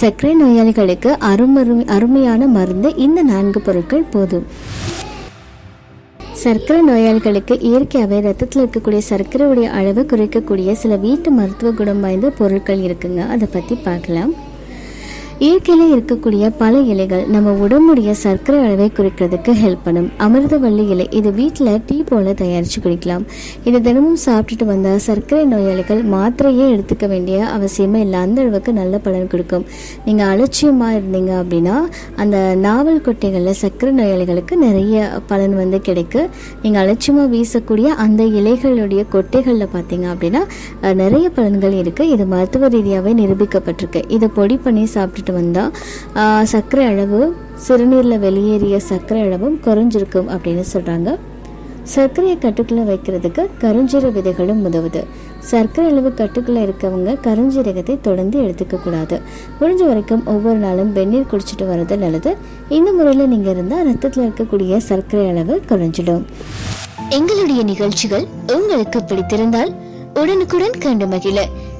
சர்க்கரை நோயாளிகளுக்கு அருமரு அருமையான மருந்து இந்த நான்கு பொருட்கள் போதும். சர்க்கரை நோயாளிகளுக்கு இயற்கையாகவே ரத்தத்தில் இருக்கக்கூடிய சர்க்கரையுடைய அளவு குறைக்கக்கூடிய சில வீட்டு மருத்துவ குணம் வாய்ந்த பொருட்கள் இருக்குங்க. அதை பற்றி பார்க்கலாம். இயற்கையில இருக்கக்கூடிய பல இலைகள் நம்ம உடம்புடைய சர்க்கரை அளவை குறைக்கிறதுக்கு ஹெல்ப் பண்ணும். அமிர்தவள்ளி இலை இது வீட்டில் டீ போல தயாரித்து குடிக்கலாம். இது தினமும் சாப்பிட்டுட்டு வந்தால் சர்க்கரை நோயாளிகள் மாத்திரையே எடுத்துக்க வேண்டிய அவசியமே இல்லை. அந்த அளவுக்கு நல்ல பலன் கொடுக்கும். நீங்கள் அலட்சியமாக இருந்தீங்க அப்படின்னா அந்த நாவல் கொட்டைகளில் சர்க்கரை நோயாளிகளுக்கு நிறைய பலன் வந்து கிடைக்கும் நீங்கள் அலட்சியமாக வீசக்கூடிய அந்த இலைகளுடைய கொட்டைகளில் பார்த்தீங்க அப்படின்னா நிறைய பலன்கள் இருக்குது இது மருத்துவ ரீதியாகவே நிரூபிக்கப்பட்டிருக்கு. இதை பொடி பண்ணி சாப்பிட்டுட்டு வந்தால் சர்க்கரை அளவு சிறுநீரில் வெளியேறிய சர்க்கரை அளவும் குறைஞ்சிருக்கும் அப்படின்னு சொல்கிறாங்க சர்க்கரையை கட்டுக்குள்ளே வைக்கிறதுக்கு கருஞ்சீர விதைகளும் உதவுது. சர்க்கரை அளவு கட்டுக்குள்ளே இருக்கவங்க கருஞ்சீரகத்தை தொடர்ந்து எடுத்துக்க கூடாது. முடிஞ்ச வரைக்கும் ஒவ்வொரு நாளும் வெந்நீர் குடிச்சிட்டு வர்றது நல்லது. இந்த முறையில் நீங்கள் இருந்தால் ரத்தத்தில் இருக்கக்கூடிய சர்க்கரை அளவு குறைஞ்சிடும். எங்களுடைய நிகழ்ச்சிகள் உங்களுக்கு பிடித்திருந்தால் உடனுக்குடன் கண்டு மகிழ.